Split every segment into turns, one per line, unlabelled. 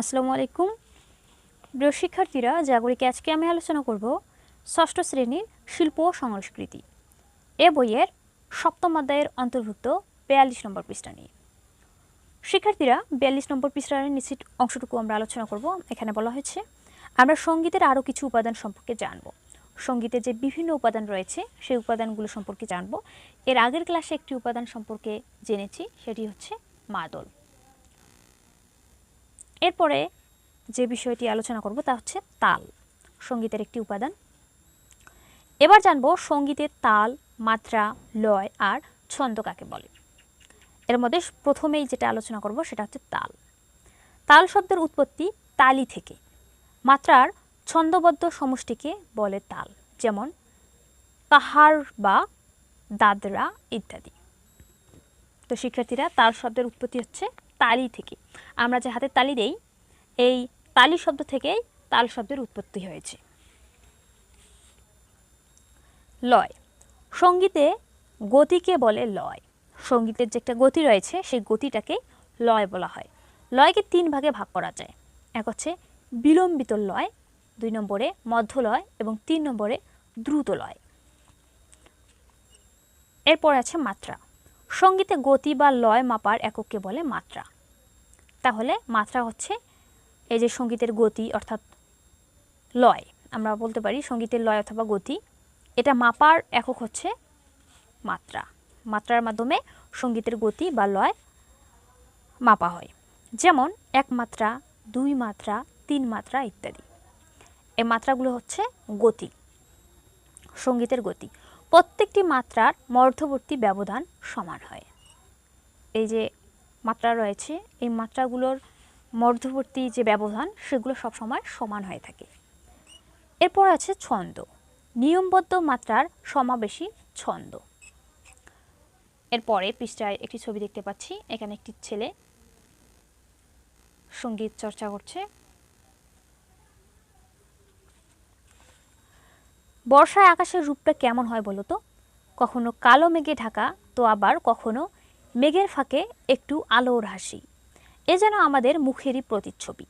আসসালামু আলাইকুম। প্রিয় শিক্ষার্থীরা, জাগরিকে আজকে আমি আলোচনা করব ষষ্ঠ শ্রেণির শিল্প ও সংস্কৃতি। এ বইয়ের সপ্তম অধ্যায়ের অন্তর্ভুক্ত বিয়াল্লিশ নম্বর পৃষ্ঠা নিয়ে। শিক্ষার্থীরা, বিয়াল্লিশ নম্বর পৃষ্ঠার নিশ্চিত অংশটুকু আমরা আলোচনা করব। এখানে বলা হয়েছে, আমরা সঙ্গীতের আরও কিছু উপাদান সম্পর্কে জানব। সঙ্গীতের যে বিভিন্ন উপাদান রয়েছে, সেই উপাদানগুলো সম্পর্কে জানব। এর আগের ক্লাসে একটি উপাদান সম্পর্কে জেনেছি, সেটি হচ্ছে মাদল। এরপরে যে বিষয়টি আলোচনা করব তা হচ্ছে তাল, সঙ্গীতের একটি উপাদান। এবার জানব সঙ্গীতের তাল, মাত্রা, লয় আর ছন্দ কাকে বলে। এর মধ্যে প্রথমেই যেটা আলোচনা করব সেটা হচ্ছে তাল। তাল শব্দের উৎপত্তি তালি থেকে। মাত্রার ছন্দবদ্ধ সমষ্টিকে বলে তাল, যেমন পাহাড় বা দাদরা ইত্যাদি। তো শিক্ষার্থীরা তাল শব্দের উৎপত্তি হচ্ছে তালি থেকে। আমরা যে হাতে তালি দেই, এই তালি শব্দ থেকেই তাল শব্দের উৎপত্তি হয়েছে। লয়। সঙ্গীতে গতিকে বলে লয়। সঙ্গীতের যে একটা গতি রয়েছে, সেই গতিটাকে লয় বলা হয়। লয়কে তিন ভাগে ভাগ করা যায়। এক হচ্ছে বিলম্বিত লয়, দুই নম্বরে মধ্য লয় এবং তিন নম্বরে দ্রুত লয়। এরপর আছে মাত্রা। সঙ্গীতে গতি বা লয় মাপার একককে বলে মাত্রা। তাহলে মাত্রা হচ্ছে এই যে সঙ্গীতের গতি অর্থাৎ লয়। আমরা বলতে পারি সঙ্গীতের লয় অথবা গতি। এটা মাপার একক হচ্ছে মাত্রা। মাত্রার মাধ্যমে সঙ্গীতের গতি বা লয় মাপা হয়। যেমন এক মাত্রা, দুই মাত্রা, তিন মাত্রা ইত্যাদি। এই মাত্রাগুলো হচ্ছে গতি, সঙ্গীতের গতি। প্রত্যেকটি মাত্রার মধ্যবর্তী ব্যবধান সমান হয়। এই যে মাত্রা রয়েছে, এই মাত্রাগুলোর মধ্যবর্তী যে ব্যবধান, সেগুলো সবসময় সমান হয়ে থাকে। এরপর আছে ছন্দ, নিয়মবদ্ধ মাত্রার সমাবেশী ছন্দ। এরপরে পৃষ্ঠায় একটি ছবি দেখতে পাচ্ছি, এখানে একটি ছেলে সংগীত চর্চা করছে। বর্ষায় আকাশের রূপটা কেমন হয় বলো তো? কখনো কালো মেঘে ঢাকা, তো আবার কখনো মেঘের ফাঁকে একটু আলোর হাসি। এ যেন আমাদের মুখেরই প্রতিচ্ছবি।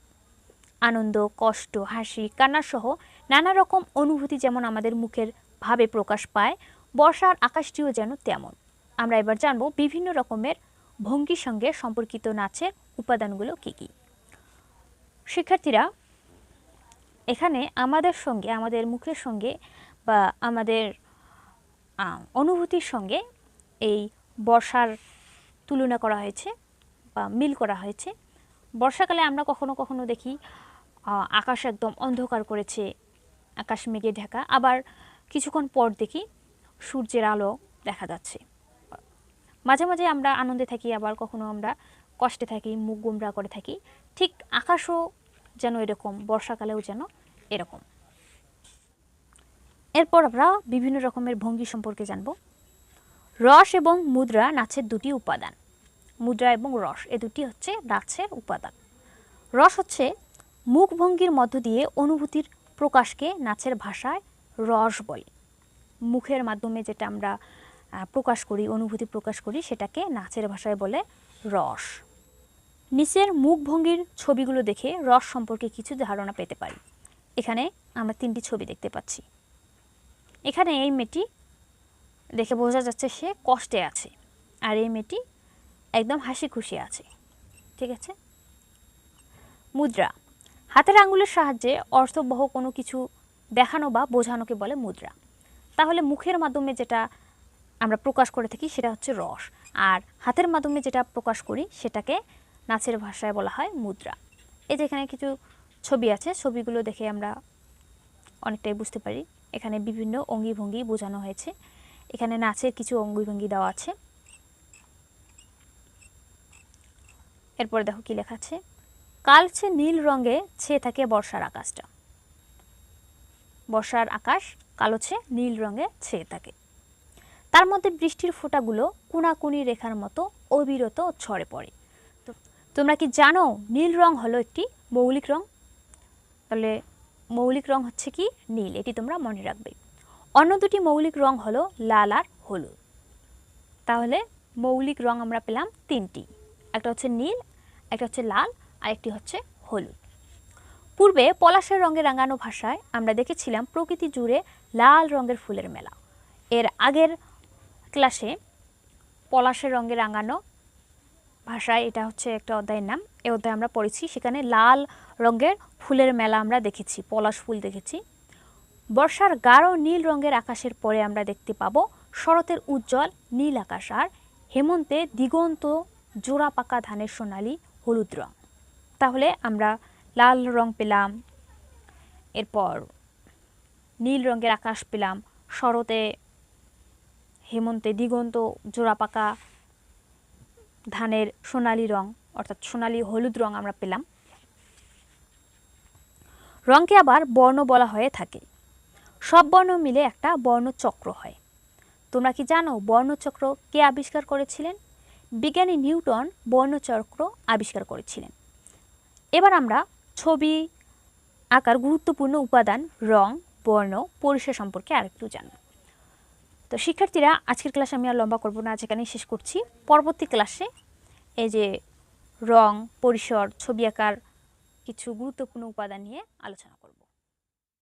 আনন্দ, কষ্ট, হাসি, কান্নাসহ নানা রকম অনুভূতি যেমন আমাদের মুখের ভাবে প্রকাশ পায়, বর্ষার আকাশটিও যেন তেমন। আমরা এবার জানব বিভিন্ন রকমের ভঙ্গির সঙ্গে সম্পর্কিত নাচের উপাদানগুলো কী কী। শিক্ষার্থীরা, এখানে আমাদের সঙ্গে, আমাদের মুখের সঙ্গে বা আমাদের অনুভূতির সঙ্গে এই বর্ষার তুলনা করা হয়েছে বা মিল করা হয়েছে। বর্ষাকালে আমরা কখনো কখনো দেখি আকাশ একদম অন্ধকার করেছে, আকাশ মেঘে ঢাকা। আবার কিছুক্ষণ পর দেখি সূর্যের আলো দেখা যাচ্ছে। মাঝে মাঝে আমরা আনন্দে থাকি, আবার কখনো আমরা কষ্টে থাকি, মুখ গুমরা করে থাকি। ঠিক আকাশও যেন এরকম, বর্ষাকালেও যেন এরকম। এরপর আমরা বিভিন্ন রকমের ভঙ্গি সম্পর্কে জানব। রস এবং মুদ্রা নাচের দুটি উপাদান। মুদ্রা এবং রস, এ দুটি হচ্ছে নাচের উপাদান। রস হচ্ছে মুখভঙ্গির মধ্য দিয়ে অনুভূতির প্রকাশকে নাচের ভাষায় রস বলে। মুখের মাধ্যমে যেটা আমরা প্রকাশ করি, অনুভূতি প্রকাশ করি, সেটাকে নাচের ভাষায় বলে রস। নিচের মুখভঙ্গির ছবিগুলো দেখে রস সম্পর্কে কিছু ধারণা পেতে পারি। এখানে আমরা তিনটি ছবি দেখতে পাচ্ছি। এখানে এই মেয়েটি দেখে বোঝা যাচ্ছে সে কষ্টে আছে। আর এই মেয়েটি একদম হাসি খুশি আছে। ঠিক আছে? মুদ্রা। হাতের আঙ্গুলের সাহায্যে অর্থবহ কোনো কিছু দেখানো বা বোঝানোকে বলে মুদ্রা। তাহলে মুখের মাধ্যমে যেটা আমরা প্রকাশ করে থাকি সেটা হচ্ছে রস। আর হাতের মাধ্যমে যেটা প্রকাশ করি সেটাকে নাচের ভাষায় বলা হয় মুদ্রা। এই যে এখানে কিছু ছবি আছে, ছবিগুলো দেখে আমরা অনেকটাই বুঝতে পারি। এখানে বিভিন্ন অঙ্গি ভঙ্গি বোঝানো হয়েছে। এখানে নাচের কিছু অঙ্গি ভঙ্গি দেওয়া আছে। এরপরে দেখো কি লেখা আছে, কালচে নীল রঙে ছেয়ে থাকে বর্ষার আকাশটা। বর্ষার আকাশ কালোছে নীল রঙে ছেয়ে থাকে। তার মধ্যে বৃষ্টির ফোঁটাগুলো কোনাকুনি রেখার মতো অবিরত ছড়ে পড়ে। তো তোমরা কি জানো নীল রং হলো একটি মৌলিক রং? তাহলে মৌলিক রং হচ্ছে কি? নীল, এটি তোমরা মনে রাখবে। অন্য দুটি মৌলিক রং হলো লাল আর হলুদ। তাহলে মৌলিক রং আমরা পেলাম তিনটি। একটা হচ্ছে নীল, একটা হচ্ছে লাল, আর একটি হচ্ছে হলুদ। পূর্বে পলাশের রঙে রাঙানো ভাষায় আমরা দেখেছিলাম প্রকৃতি জুড়ে লাল রঙের ফুলের মেলা। এর আগের ক্লাসে পলাশের রঙে রাঙানো ভাষায় এটা হচ্ছে একটা অধ্যায়ের নাম, এ অধ্যায় আমরা পড়েছি। সেখানে লাল রঙের ফুলের মেলা আমরা দেখেছি, পলাশ ফুল দেখেছি। বর্ষার গাঢ় নীল রঙের আকাশের পরে আমরা দেখতে পাবো শরতের উজ্জ্বল নীল আকাশ আর হেমন্তে দিগন্ত জোড়া পাকা ধানের সোনালি হলুদ রং। তাহলে আমরা লাল রং পেলাম। এরপর নীল রঙের আকাশ পেলাম। শরতে হেমন্তে দিগন্ত জোড়া পাকা ধানের সোনালি রং, অর্থাৎ সোনালি হলুদ রং আমরা পেলাম। রঙকে আবার বর্ণ বলা হয়ে থাকে। সব বর্ণ মিলে একটা বর্ণচক্র হয়। তোমরা কি জানো বর্ণচক্র কে আবিষ্কার করেছিলেন? বিজ্ঞানী নিউটন বর্ণচক্র আবিষ্কার করেছিলেন। এবার আমরা ছবি, আঁকার, গুরুত্বপূর্ণ উপাদান, রং, বর্ণ, পরিসর সম্পর্কে আরেকটু জানব। তো শিক্ষার্থীরা, আজকের ক্লাস আমি আর লম্বা করব না, আজ এখানেই শেষ করছি। পরবর্তী ক্লাসে এই যে রং, পরিসর, ছবি, আঁকার, কিছু গুরুত্বপূর্ণ উপাদান নিয়ে আলোচনা করব।